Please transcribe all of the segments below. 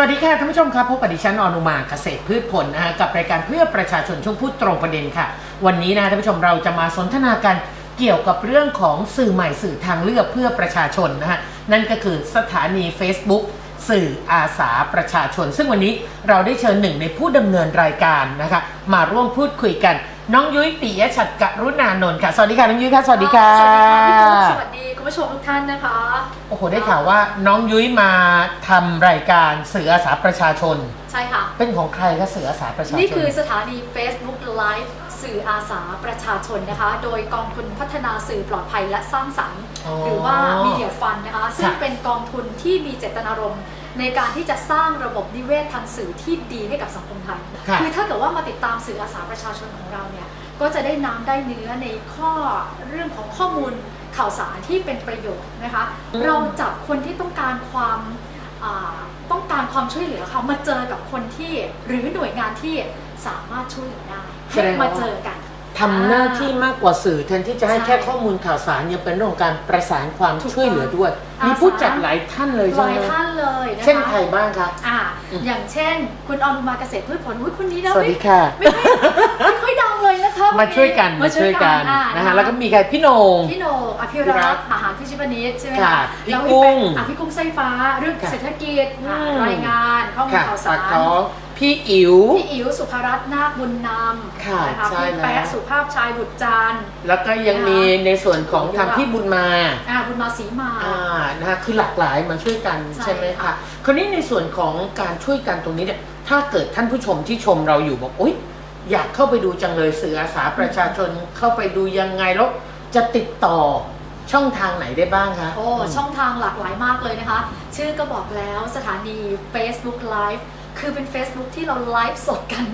สวัสดีค่ะท่านผู้ชมครับพบกับดิฉันอนุมาเกษตรพืชผลนะฮะกับรายการเพื่อประชาชนช่วงพูดตรงประเด็นค่ะ วันนี้นะท่านผู้ชมเราจะมาสนทนากันเกี่ยวกับเรื่องของสื่อใหม่สื่อทางเลือกเพื่อประชาชนนะฮะนั่นก็คือสถานี Facebook สื่ออาสาประชาชน ซึ่งวันนี้เราได้เชิญหนึ่งในผู้ดำเนินรายการนะคะมาร่วมพูดคุยกัน น้องยุ้ยปิยะฉัตรกรุณานนท์ค่ะ สวัสดีค่ะน้องยุ้ยค่ะสวัสดีค่ะสวัสดีค่ะพี่ปุ๊กสวัสดี ผู้ชมทุกท่านนะคะ โอ้โหได้ข่าวว่าน้องยุ้ยมาทำรายการสื่ออาสาประชาชน ใช่ค่ะ เป็นของใครคะสื่ออาสาประชาชน นี่คือสถานี Facebook Live สื่ออาสาประชาชนนะคะ โดยกองทุนพัฒนาสื่อปลอดภัยและสร้างสรรค์ อ๋อหรือว่า Media Fund นะคะ ซึ่งค่ะเป็นกองทุนที่มีเจตนารมณ์ในการที่จะสร้างระบบนิเวศทางสื่อที่ดีให้กับสังคมไทยค่ะ อถ้าเกิดว่ามาติดตามสื่ออาสาประชาชนของเราเนี่ย ก็จะได้น้ำได้เนื้อในข้อเรื่องของข้อมูล ข่าวสารที่เป็นประโยชน์นะคะอืมเราจับคนที่ต้องการความอ่าต้องการความช่วยเหลือเขามาเจอกับคนที่หรือหน่วยงานที่สามารถช่วยเหลือได้ให้มาเจอกัน ทำหน้าที่มากกว่าสื่อแทนที่จะให้ใช่แค่ข้อมูลข่าวสารยังเป็นเรื่องของการประสานความถูกต้องช่วยเหลือด้วย อามี มีผู้จัดหลายท่านเลยหใช่ลาไหยมท่านเลยนะคะเช่นใครบ้างคะ อ่าอืม อย่างเช่น คุณอนุมาเกษตรพืชผลอุ๊ยคนนี้นะสวัสไม่ดีค่ะ ไม่ค่อยไม่ค่อยดังเลยนะคะมาช่วยกันวัมาช่วยกันอ่านะคะแล้วก็มีใครพี่โหนง พี่โหนงอภิพี่รัรักตน์อาหารพิชิปนิชใช่ไหมค่ะคะพี่แล้วกุ้งอะพี่กุ้งไส้ฟ้า เรื่องค่ะเศรษฐกิจอะอืม รายงานข้อมูลค่ะข่าวปาสากรท้อง พี่อิ๋ว พี่อิ๋วสุภรัตน์นาคบุญนำค่ะนะคะใช่พี่แล้ว แป๊ะสุภาพชายบุตรจันทร์ แล้วก็ยังมีในส่วนของทางพี่บุญมา อ่าบุญมาศรีมา อ่านะคะคือหลากหลายมาช่วยกันใช่ ใช่ไหมคะค่ะคราวนี้ในส่วนของการช่วยกันตรงนี้เนี่ยถ้าเกิดท่านผู้ชมที่ชมเราอยู่บอกอุ๊ยอยากเข้าไปดูจังเลยสื่ออาสาประชาชนเข้าไปดูยังไงแล้วจะติดต่อช่องทางไหนได้บ้างคะโอ้ช่องทางหลากหลายมากเลยนะคะ ชื่อก็บอกแล้วสถานี Facebook Live คือเป็น Facebook ที่เราไลฟ์สดกัน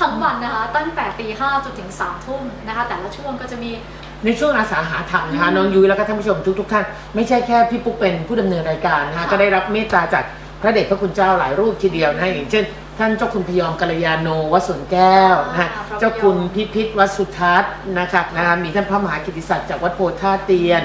ทั้งวันนะคะ ตั้งแต่ตีห้าจนถึง3ามทุ่มนะคะ แต่ละช่วงก็จะมี ในช่วงอาสาหาธรรมนะคะอืมน้องยุ้ยแล้วก็ท่านผู้ชมทุกๆท่านไม่ใช่แค่พี่ปุ๊กเป็นผู้ดำเนินรายการนะคะค่ะ ก็ได้รับเมตตาจากพระเดชพระคุณเจ้าหลายรูปทีเดียวนะคะอย่างเช่น ท่านเจ้าคุณพยอมกัลยาโนวัดสวนแก้วนะคะอ่าพระพยอมเจ้าคุณพิพิธวัดสุทัศน์นะคะนะคะมีท่านพระมหากิติศักดิ์จากวัดโพธาเตียน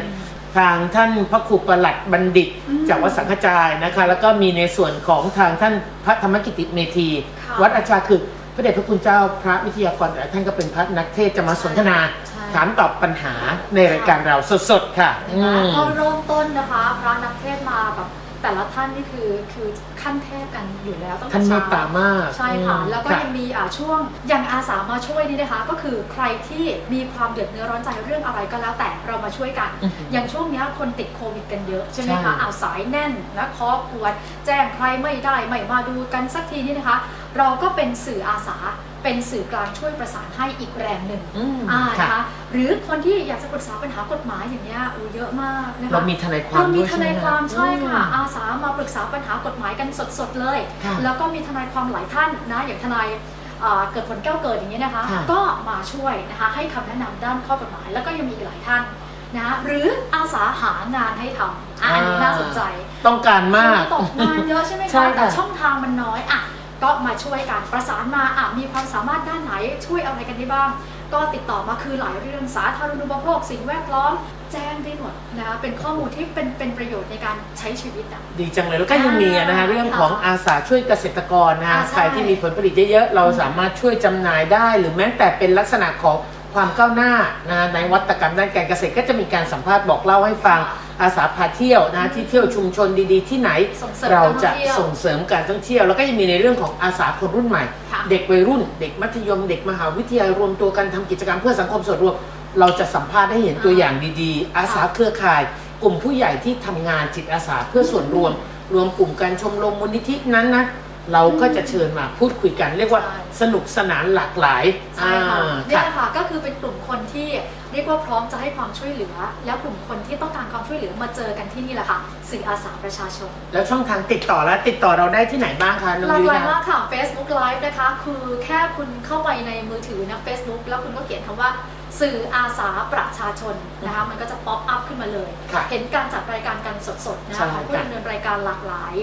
ทางท่านพระครูประหลัดบัณฑิต อืมจากวัดสังฆจายนะคะ แล้วก็มีในส่วนของทางท่านพระธรรมกิติเมธี ค่ะ วัดอาชาคือพระเดชพระคุณเจ้าพระวิทยากรแต่ละท่านก็เป็นพระนักเทศน์จะมาสนทนา ใช่ถามตอบปัญหาในรายการเราสดๆค่ะอืนะคะมก็เริ่มต้นนะคะ พระนักเทศน์มาแบบแต่ละท่านนี่คือคือขั้นเทพกันอยู่แล้วตั้งแต่ท่านเมเช้าตตามากใช่ค่ะอืมแล้วก็ค่ะยังมีอ่าช่วงอย่างอาสามาช่วยนี่นะคะ ก็คือใครที่มีความเดือดเนื้อร้อนใจเรื่องอะไรก็แล้วแต่เรามาช่วยกัน อือหือ อย่างช่วงเนี้ยคนติดโควิดกันเยอะใช่ไหมใช่ คะอ้าวสายแน่นและเคอควรแจ้งใครไม่ได้ไม่มาดูกันสักทีนี่นะคะ เราก็เป็นสื่ออาสาเป็นสื่อกลางช่วยประสานให้อีกแรงหนึ่งอืมอ่าค่ะนะคะ หรือคนที่อยากจะปรึกษาปัญหากฎหมายอย่างเงี้ยอู้เยอะมากนะคะ เรามีทนายความเรามีด้วยทใช่ไหมนายความใช่ค่ะ อืม อาสามาปรึกษาปัญหากฎหมายกันสดๆเลย ค่ะแล้วก็มีทนายความหลายท่านนะอย่างทนายเอ่อเกิดผลแก้วเกิดอย่างนี้ยนะคะ ค่ะ ก็มาช่วยนะคะให้คำแนะนำด้านข้อกฎหมาย แล้วก็ยังมีอีกหลายท่านนะหรืออาสาหางานให้ทำอะอันนี้น่าสนใจ ต้องการมากคนตกงานเยอะใช่ไหมใช่คะค่ะแต่ช่องทางมันน้อยอะก็มาช่วยกันประสานมาอะมีความสามารถด้านไหนช่วยอะไรกันได้บ้าง ก็ติดต่อมาคือหลายเรื่องสาธารณูปโภคสิ่งแวดล้อมแจ้งได้หมดนะคะเป็นข้อมูลที่เป็นเป็นประโยชน์ในการใช้ชีวิตอะดีจังเลยแล้วก็ยังมีนะคะอ่าเรื่องของอาสาช่วยเกษตรกรนะคะอ่าใช่ ใครที่มีผลผลิตเยอะๆ เราสามารถช่วยจำหน่ายได้ หรือแม้แต่เป็นลักษณะของ ความก้าวหน้านะในวัตกรรมด้านการเกษตรก็จะมีการสัมภาษณ์บอกเล่าให้ฟังอาสาพาเที่ยวนะที่เที่ยวชุมชนดีๆ ที่ไหนส่งเสริมเราการท่จะองเที่ยวส่งเสริมการท่องเที่ยว แล้วก็ยังมีในเรื่องของอาสาคนรุ่นใหม่ ค่ะ เด็กวัยรุ่น เด็กมัธยม เด็กมหาวิทยาลัยรวมตัวกันทำกิจกรรมเพื่อสังคมส่วนรวม เราจะสัมภาษณ์ให้เห็นตัวอย่างดีๆ อาสาเครือข่าย กลุ่มผู้ใหญ่ที่ทำงานจิตอาสาเพื่อส่วนรวม รวมกลุ่มการชมรมมูลนิธินั้นนะ เราก็จะเชิญมาพูดคุยกันเรียกว่าใช่สนุกสนานหลากหลายใช่ค่ะอ่าเนี่ยค่ะแหละค่ะก็คือเป็นกลุ่มคนที่เรียกว่าพร้อมจะให้ความช่วยเหลือ แล้วกลุ่มคนที่ต้องการความช่วยเหลือมาเจอกันที่นี่แหละค่ะสื่ออาสาประชาชน แล้วช่องทางติดต่อแล้วติดต่อเราได้ที่ไหนบ้างคะน้องหลากยุ้หยลายคะมากค่ะ Facebook Live นะคะ คือแค่คุณเข้าไปในมือถือนะ Facebook แล้วคุณก็เขียนคำว่า สื่ออาสาประชาชนนะคะมันก็จะป๊อปอัพขึ้นมาเลย ค่ะเห็นการจัดรายการกันสดๆนะใช่คะของผู้ค่ะ ดำเนินรายการหลากหลาย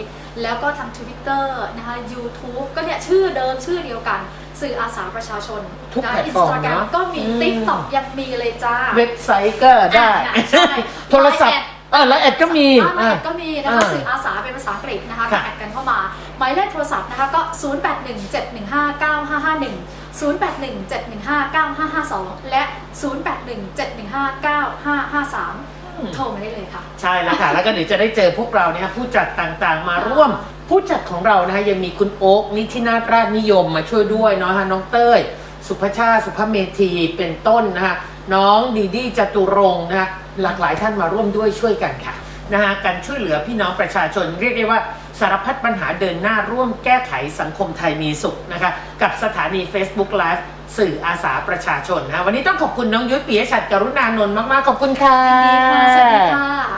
แล้วก็ทาง Twitter นะคะ YouTube ก็เนี่ยชื่อเดิมชื่อเดียวกัน สื่ออาสาประชาชนทุกนะแพลตฟอร์ม Instagram เนอะก็มี อืม TikTok ยังมีเลยจ้า เว็บไซต์ก็ได้ อ่าใช่ โทรศัพท์เออแล้วแอดก็มี อ่าอ่าแอดก็มีนะคะอ่าสื่ออาสาเป็นภาษาอังกฤษนะคะค่ะ แอดกันเข้ามา หมายเลขโทรศัพท์นะคะก็ 0817159551 0817159552 และ 0817159553 โทรมาได้เลยค่ะ ใช่แล้วค่ะ แล้วก็เดี๋ยวจะได้เจอพวกเราเนี่ยผู้จัดต่างๆ มาร่วม ผู้จัดของเรานะคะยังมีคุณโอ๊กนิธินาถราชนิยมมาช่วยด้วยเนาะฮะน้องเต้ย สุภชาติสุภเมธีเป็นต้นนะคะน้องดีดีจตุรงค์นะคะหลากหลายท่านมาร่วมด้วยช่วยกันค่ะ นะคะการช่วยเหลือพี่น้องประชาชน เรียกได้ว่าสารพัดปัญหาเดินหน้าร่วมแก้ไขสังคมไทยมีสุขนะคะกับสถานี Facebook Live สื่ออาสาประชาชนนะคะวันนี้ต้องขอบคุณน้องยุ้ยปียชัดกรุณานนท์มาก ๆ ขอบคุณค่ะ ดีค่ะสวัสดีค่ะ